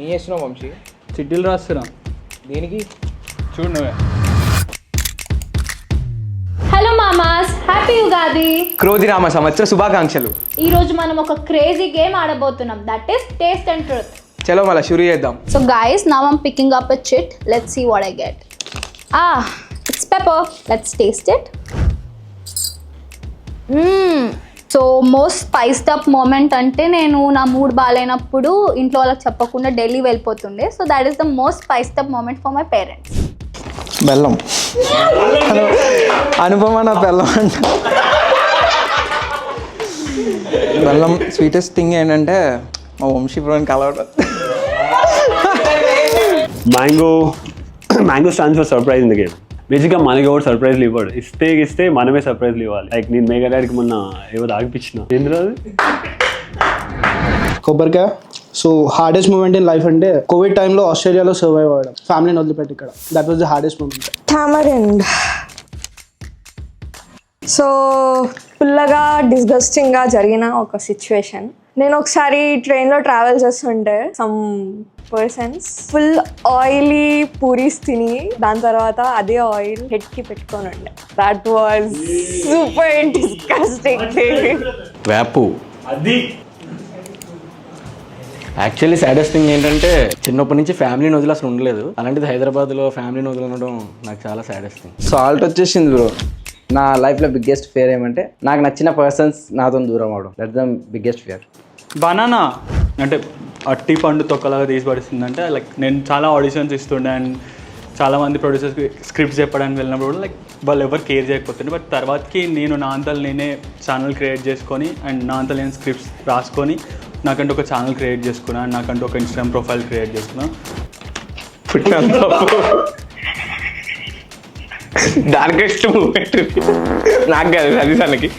ఏం చేస్తున్నావు వంశీ? చిట్టీలు రాస్తున్నా. దేనికి? చూడు నువ్వే. హలో మామాస్ హ్యాపీ ఉగాది క్రోధిరామ సంవత్సర శుభాకాంక్షలు. ఈ రోజు మనం ఒక crazy game ఆడబోతున్నాం. That is taste and truth చలో మళ్ళీ షురు చేద్దాం. So guys now I'm picking up a chit let's see what I get Ah, it's pepper let's taste it so most spiced up moment అంటే నేను నా mood బాగాలేనప్పుడు ఇంట్లో వాళ్ళకి చెప్పకుండా Delhi వెళ్ళిపోతుండే. So that is the most spiced up moment for my parents బెల్లం. అను- అనుపమ నా బెల్లం అంట. బెల్లం స్వీటెస్ట్ థింగ్ ఏంటంటే మా వంశీపురాన్ని కలవడం. Mango mango stands for surprise in the game బేసిక్గా మనకి ఎవరు సర్ప్రైజ్లు ఇవ్వడు. ఇస్తే ఇస్తే మనమే సర్ప్రైజ్లు ఇవ్వాలి. లైక్ నేను మేఘా డాడీకి మొన్న ఏవో తాగిపించిన ఎందులో అది? కొబ్బరికాయ. So hardest moment in life అంటే కోవిడ్ టైంలో ఆస్ట్రేలియాలో సర్వైవ్ అవ్వడం. ఫ్యామిలీని వదిలిపెట్టి ఇక్కడ. That was the hardest moment tamarind so పుల్లగా డిస్గస్టింగ్గా జరిగిన ఒక సిచ్యువేషన్ నేను ఒకసారి ట్రైన్లో ట్రావెల్ చేస్తుంటే some persons full oily puris తిని దాని తర్వాత అదే ఆయిల్ హెడ్కి పెట్టుకొని ఉండే. దట్ వాజ్ సూపర్ డిస్గస్టింగ్ వేపు అది. యాక్చువల్లీ సాడెస్ట్ థింగ్ ఏంటంటే చిన్నప్పటి నుంచి ఫ్యామిలీని వదిలి అసలు ఉండలేదు. అలాంటిది హైదరాబాద్లో ఫ్యామిలీని వదిలి ఉండడం నాకు చాలా సాడెస్ట్ థింగ్ సాల్ట్ వచ్చేసింది బ్రో నా లైఫ్లో బిగ్గెస్ట్ ఫేర్ ఏమంటే నాకు నచ్చిన పర్సన్స్ నాతో దూరం అవడం that the biggest fear banana అంటే అట్టి పండు తొక్కలాగా తీసి అంటే లైక్ నేను చాలా ఆడిషన్స్ ఇస్తుండే అండ్ చాలా మంది ప్రొడ్యూసర్స్కి స్క్రిప్ట్స్ చెప్పడానికి వెళ్ళినప్పుడు కూడా లైక్ వాళ్ళు ఎవరు కేర్ చేయకపోతుండే. బట్ తర్వాతకి నేను నా అంతలు నేనే ఛానల్ క్రియేట్ చేసుకొని అండ్ నా అంతలు నేను స్క్రిప్ట్స్ రాసుకొని నాకంటూ ఒక ఛానల్ క్రియేట్ చేసుకున్నాను అండ్ నాకంటూ ఒక ఇన్స్టాగ్రామ్ ప్రొఫైల్ క్రియేట్ చేసుకున్నా. డార్కెస్ట్ మూమెంట్ నాకు కాదు అది తనకి.